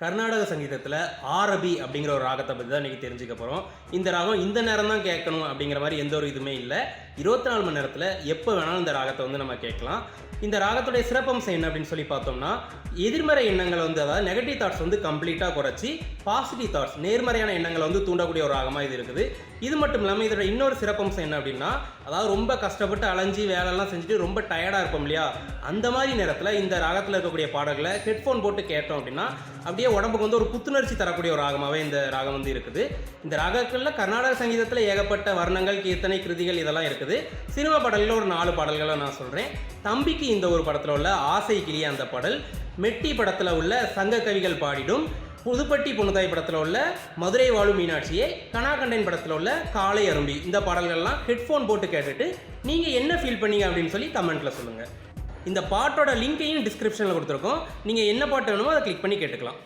கர்நாடக சங்கீதத்தில் ஆரபி அப்படிங்கிற ஒரு ராகத்தை பற்றி தான் இன்றைக்கி தெரிஞ்சுக்க போகிறோம் இந்த ராகம் இந்த நேரம் தான் கேட்கணும் அப்படிங்கிற மாதிரி எந்த ஒரு இதுவுமே இல்லை. இருபத்தி நாலு மணி நேரத்தில் எப்போ வேணாலும் இந்த ராகத்தை வந்து நம்ம கேட்கலாம். இந்த ராகத்துடைய சிறப்பம்சம் என்ன அப்படின்னு சொல்லி பார்த்தோம்னா எதிர்மறை எண்ணங்கள் வந்து அதாவது நெகட்டிவ் தாட்ஸ் வந்து கம்ப்ளீட்டாக குறைச்சி பாசிட்டிவ் தாட்ஸ் நேர்மறையான எண்ணங்களை வந்து தூண்டக்கூடிய ஒரு ராகமாக இது இருக்குது. இது மட்டும் இல்லாமல் இதோட இன்னொரு சிறப்பம்சம் என்ன அப்படின்னா அதாவது ரொம்ப கஷ்டப்பட்டு அலைஞ்சி வேலைலாம் செஞ்சுட்டு ரொம்ப டயர்டாக இருப்போம் இல்லையா? அந்த மாதிரி நேரத்தில் இந்த ராகத்தில் இருக்கக்கூடிய பாடல்களை ஹெட்ஃபோன் போட்டு கேட்டோம் அப்படின்னா அப்படியே உடம்புக்கு வந்து ஒரு புத்துணர்ச்சி தரக்கூடிய ஒரு ராகமாகவே இந்த ராகம் வந்து இருக்குது. இந்த ராகங்களில் கர்நாடக சங்கீதத்தில் ஏகப்பட்ட வர்ணங்கள் கீர்த்தனை கிருதிகள் இதெல்லாம் இருக்குது. சினிமா பாடல்களில் ஒரு நாலு பாடல்களை நான் சொல்கிறேன் தம்பிக்கு இந்த ஒரு படத்தில் உள்ள ஆசை கிளிய அந்த பாடல் மெட்டி படத்தில் உள்ள சங்க கவிகள் பாடிடும் புதுப்பட்டி பொண்ணுதாய் படத்தில் உள்ள மதுரை வாழும் மீனாட்சியை கனாகண்டன் படத்தில் உள்ள காளை அரும்பி இந்த பாடல்கள்லாம் ஹெட்ஃபோன் போட்டு கேட்டுட்டு நீங்கள் என்ன ஃபீல் பண்ணீங்க அப்படின்னு சொல்லி கமெண்ட்டில் சொல்லுங்கள் இந்த பாட்டோட லிங்கையும் டிஸ்கிரிப்ஷனில் கொடுத்துருக்கோம். நீங்கள் என்ன பாட்டு வேணுமோ அதை கிளிக் பண்ணி கேட்டுக்கலாம்.